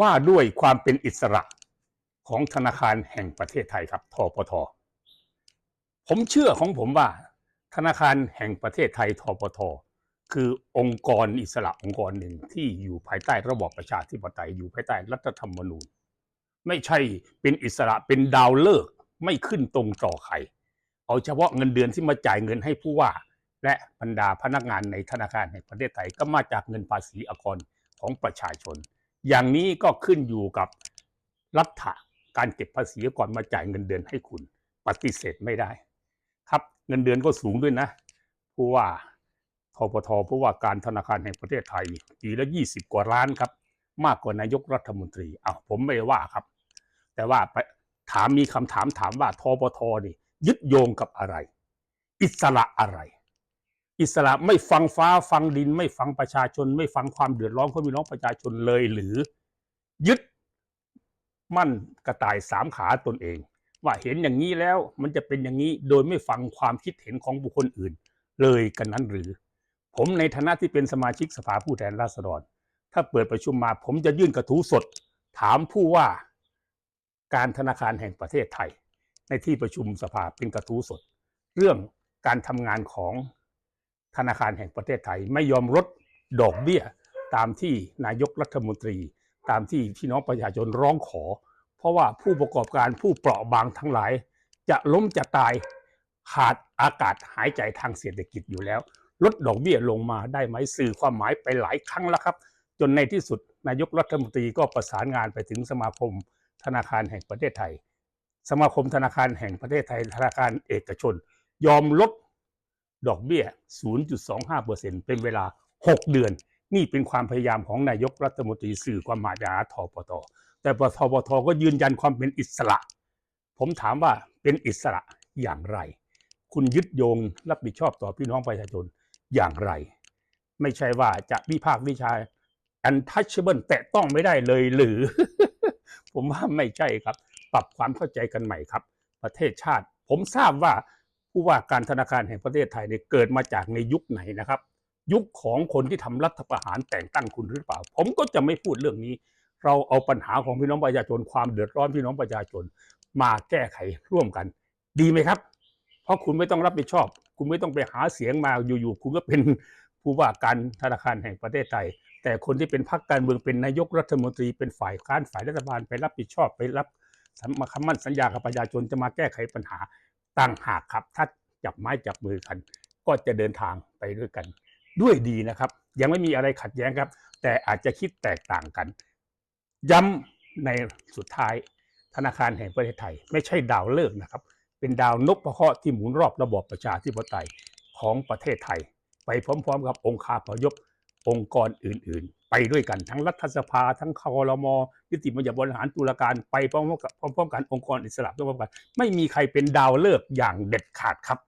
ว่าด้วยความเป็นอิสระของธนาคารแห่งประเทศไทยครับทปท ผมเชื่อของผมว่า ธนาคารแห่งประเทศไทยทปท คือองค์กรอิสระองค์กรหนึ่งที่อยู่ภายใต้ระบอบประชาธิปไตยอยู่ภายใต้รัฐธรรมนูญ ไม่ใช่เป็นอิสระเป็นดาวเลิกษ์ไม่ขึ้นตรงต่อใครเอาเฉพาะเงินเดือนที่มาจ่ายเงินให้ผู้ว่า และบรรดาพนักงานในธนาคารแห่งประเทศไทยก็มาจากเงินภาษีอากรของประชาชน อย่างนี้ก็ขึ้นอยู่กับรัฐะการเก็บภาษีก่อนมาจ่ายเงินเดือนให้คุณ ปฏิเสธไม่ได้ ครับเงินเดือนก็สูงด้วยนะผู้ว่าทปทผู้ว่าการธนาคารแห่งประเทศไทยปีละยี่สิบกว่าล้านครับ มากกว่านายกรัฐมนตรีอ้าวผมไม่ได้ว่าครับ แต่ว่าไปถามมีคำถามถามว่าทปทนี่ยึดโยงกับอะไร อิสระอะไร อิสระไม่ฟังฟ้าฟังดิน ไม่ฟังประชาชน ไม่ฟังความเดือดร้อนของพี่น้องประชาชนเลยหรือ ยึดมั่นกระต่ายสามขาตนเอง ว่าเห็นอย่างนี้แล้วมันจะเป็นอย่างนี้โดยไม่ฟังความคิดเห็นของบุคคลอื่น เลยกันนั้นหรือ ผมในฐานะที่เป็นสมาชิกสภาผู้แทนราษฎร ถ้าเปิดประชุมมา ผมจะยื่นกระทู้สด ถามผู้ว่าการธนาคารแห่งประเทศไทย ในที่ประชุมสภาเป็นกระทู้สด เรื่องการทำงานของ ธนาคารแห่งประเทศไทย ไม่ยอมลดดอกเบี้ย ตามที่นายกรัฐมนตรี ตามที่พี่น้องประชาชนร้องขอ เพราะว่าผู้ประกอบการผู้เปราะบางทั้งหลาย จะล้มจะตายขาดอากาศหายใจทางเศรษฐกิจอยู่แล้ว ลดดอกเบี้ยลงมาได้ไหมสื่อความหมายไปหลายครั้งแล้วครับ จนในที่สุดนายกรัฐมนตรีก็ประสานงานไปถึงสมาคมธนาคารแห่งประเทศไทย สมาคมธนาคารแห่งประเทศไทย ธนาคารเอกชน ยอมลด ดอกเบี้ย 0.25%เป็นเวลา 6 เดือน นี่เป็นความพยายามของนายกรัฐมนตรีสื่อความหมายยาทปตแต่ปทปทก็ยืนยันความเป็นอิสระ ผมถามว่าเป็นอิสระอย่างไร คุณยึดโยงรับผิดชอบต่อพี่น้องประชาชนอย่างไร ไม่ใช่ว่าจะวิพากษ์วิจารณ์ untouchable แตะต้องไม่ได้เลยหรือ ผมว่าไม่ใช่ครับ ปรับความเข้าใจกันใหม่ครับ ประเทศชาติ ผมทราบว่า ผู้ว่าการธนาคารแห่งประเทศไทยเนี่ยเกิดมาจากในยุคไหนนะครับ ยุคของคนที่ทำรัฐประหารแต่งตั้งคุณหรือเปล่า ผมก็จะไม่พูดเรื่องนี้ เราเอาปัญหาของพี่น้องประชาชนความเดือดร้อนพี่น้องประชาชนมาแก้ไขร่วมกัน ดีไหมครับ เพราะคุณไม่ต้องรับผิดชอบ คุณไม่ต้องไปหาเสียงมาอยู่ๆคุณก็เป็นผู้ว่าการธนาคารแห่งประเทศไทย แต่คนที่เป็นพรรคการเมืองเป็นนายกรัฐมนตรีเป็นฝ่ายค้านฝ่ายรัฐบาลไปรับผิดชอบไปรับมาคำมั่นสัญญากับประชาชนจะมาแก้ไขปัญหา ต่างหากครับ ถ้าจับไม้จับมือกัน ก็จะเดินทางไปด้วยกัน ด้วยดีนะครับ ยังไม่มีอะไรขัดแย้งครับ แต่อาจจะคิดแตกต่างกัน ย้ำในสุดท้าย ธนาคารแห่งประเทศไทย ไม่ใช่ดาวเลิกนะครับ เป็นดาวนกพเคราะห์ที่หมุนรอบระบอบประชาธิปไตยของประเทศไทย ไปพร้อมๆ กับองค์คาพยพ องค์กรอื่น ๆ ไปด้วยกันทั้งรัฐสภา ทั้งคอรมอนิติบัญญัติบริหารตุลาการไปพร้อมๆกับพร้อมๆกันองค์กรอิสระพร้อมๆกัน ไม่มีใครเป็นดาวเลิกอย่างเด็ดขาดครับ